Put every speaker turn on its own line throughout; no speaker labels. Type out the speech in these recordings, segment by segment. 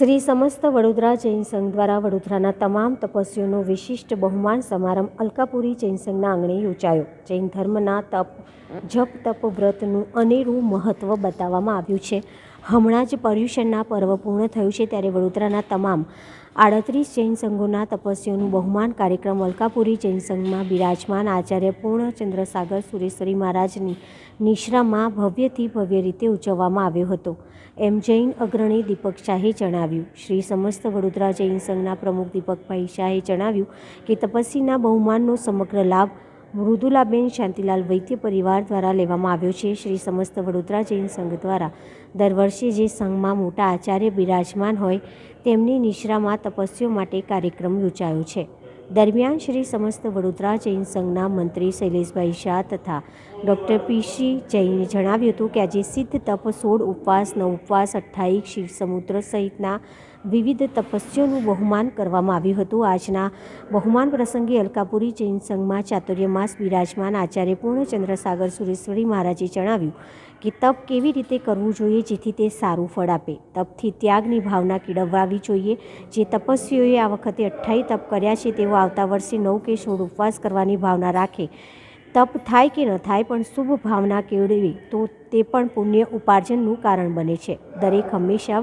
શ્રી સમસ્ત વડોદરા જૈન સંઘ દ્વારા વડોદરાના તમામ તપસ્વીઓનો વિશિષ્ટ બહુમાન સમારંભ અલકાપુરી જૈન સંઘના આંગણે યોજાયો. જૈન ધર્મના તપ, જપ, તપ વ્રતનું અનેરું મહત્ત્વ બતાવવામાં આવ્યું છે. હમણાં જ પર્યુષણના પર્વ પૂર્ણ થયું છે ત્યારે વડોદરાના તમામ આડત્રીસ જૈન સંઘોના તપસ્વીઓનું બહુમાન કાર્યક્રમ અલકાપુરી જૈન સંઘમાં બિરાજમાન આચાર્ય પૂર્ણચંદ્ર સાગર સુરેશ્વરી મહારાજની નિશ્રામાં ભવ્યથી ભવ્ય રીતે ઉજવવામાં આવ્યો હતો. એમ જૈન અગ્રણી દીપક શાહે જણાવ્યું. શ્રી સમસ્ત વડોદરા જૈન સંઘના પ્રમુખ દીપકભાઈ શાહે જણાવ્યું કે તપસ્વીના બહુમાનનો સમગ્ર લાભ મૃદુલાબેન શાંતિલાલ વૈદ્ય પરિવાર દ્વારા લેવામાં આવ્યો છે. શ્રી સમસ્ત વડોદરા જૈન સંઘ દ્વારા દર વર્ષે જે સંઘમાં મોટા આચાર્ય બિરાજમાન હોય તેમની નિશ્રામાં તપસ્વીઓ માટે કાર્યક્રમ યોજાયો છે. દરમિયાન શ્રી સમસ્ત વડોદરા જૈન સંઘના મંત્રી શૈલેષભાઈ શાહ તથા ડૉક્ટર પીસી જૈને જણાવ્યું હતું કે આજે સિદ્ધ તપ સોળ ઉપવાસ, નવ ઉપવાસ અઠ્ઠાઈક શિવ સમુદ્ર સહિતના વિવિધ તપસ્યોનું બહુમાન કરવામાં આવ્યું હતું. આજના બહુમાન પ્રસંગે અલકાપુરી જૈન સંઘમાં ચાતુર્યમાસ બિરાજમાન આચાર્ય પૂર્ણચંદ્ર સાગર સુરેશ્વરી મહારાજે જણાવ્યું કે તપ કેવી રીતે કરવું જોઈએ જેથી તે સારું ફળ આપે. તપથી ત્યાગની ભાવના કેળવવાવી જોઈએ. જે તપસ્વીઓએ આ વખતે અઠ્ઠાઈ તપ કર્યા છે, તેઓ આવતા વર્ષે નવ કે સોળ ઉપવાસ કરવાની ભાવના રાખે. તપ થાય કે ન થાય પણ શુભ ભાવના કેળવે તો તે પણ પુણ્ય ઉપાર્જનનું કારણ બને છે. દરેક હંમેશા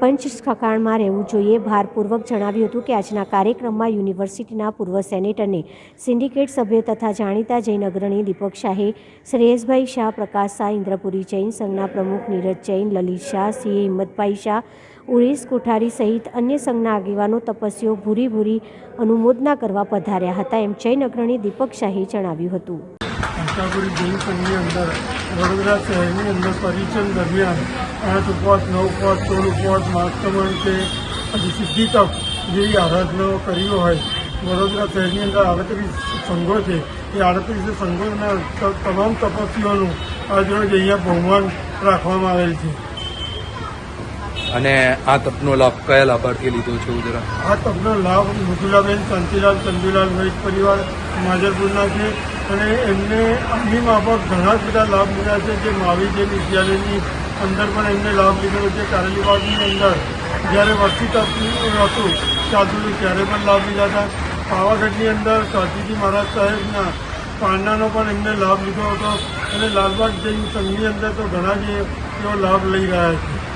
પંચસ્કકાળમાં રહેવું જોઈએ. ભારપૂર્વક જણાવ્યું હતું કે આજના કાર્યક્રમમાં યુનિવર્સિટીના પૂર્વ સેનેટરને સિન્ડિકેટ સભ્ય તથા જાણીતા જૈન અગ્રણી દીપક શાહે, શ્રેયસભાઈ શાહ, પ્રકાશ શાહ, ઇન્દ્રપુરી જૈન સંઘના પ્રમુખ નીરજ જૈન, લલિત શાહ સિંહ હિંમતભાઈ શાહ, ઉરેશ કોઠારી સહિત અન્ય સંઘના આગેવાનો તપસ્વીઓ ભૂરી ભૂરી અનુમોદના કરવા પધાર્યા હતા એમ જૈન અગ્રણી દીપક શાહે જણાવ્યું હતું.
અંતાપુરી બેંકની અંદર વડોદરા શહેરની અંદર પર્યટન દરમિયાન આઠ ઉપવાસ નવ ઉપવાસ સોળ ઉપવાસ માસ્તમણ કે પછી સિદ્ધિ તપ જેવી આરાધનાઓ કરી હોય વડોદરા શહેરની અંદર આડત્રીસ સંઘો છે એ આડત્રીસ સંઘોના તમામ તપસ્વીઓનું આજરોજ અહીંયા બહુમાન રાખવામાં આવેલ છે
અને આ તપનો લાભ કયા લાભાર્થીએ લીધો છે જરા
આ તપનો લાભ મૃદુલાબેન શાંતિલાલ ચંદુલાલ વૈદ પરિવાર માજરપુરના છે. અને એમને આની માફક ઘણા બધા લાભ મળ્યા છે. જે માવી વિદ્યાલયની અંદર પણ એમને લાભ લીધેલો છે. કારેલીબાગની અંદર જ્યારે વર્ષી તપનું હતું ચાલતું ત્યારે પણ લાભ લીધા હતા. પાવાગઢની અંદર કાશીજી મહારાજ સાહેબના પાંડાનો પણ એમને લાભ લીધો હતો. અને લાલબાગ જૈન સંઘની અંદર તો ઘણા જ તેઓ લાભ લઈ રહ્યા છે.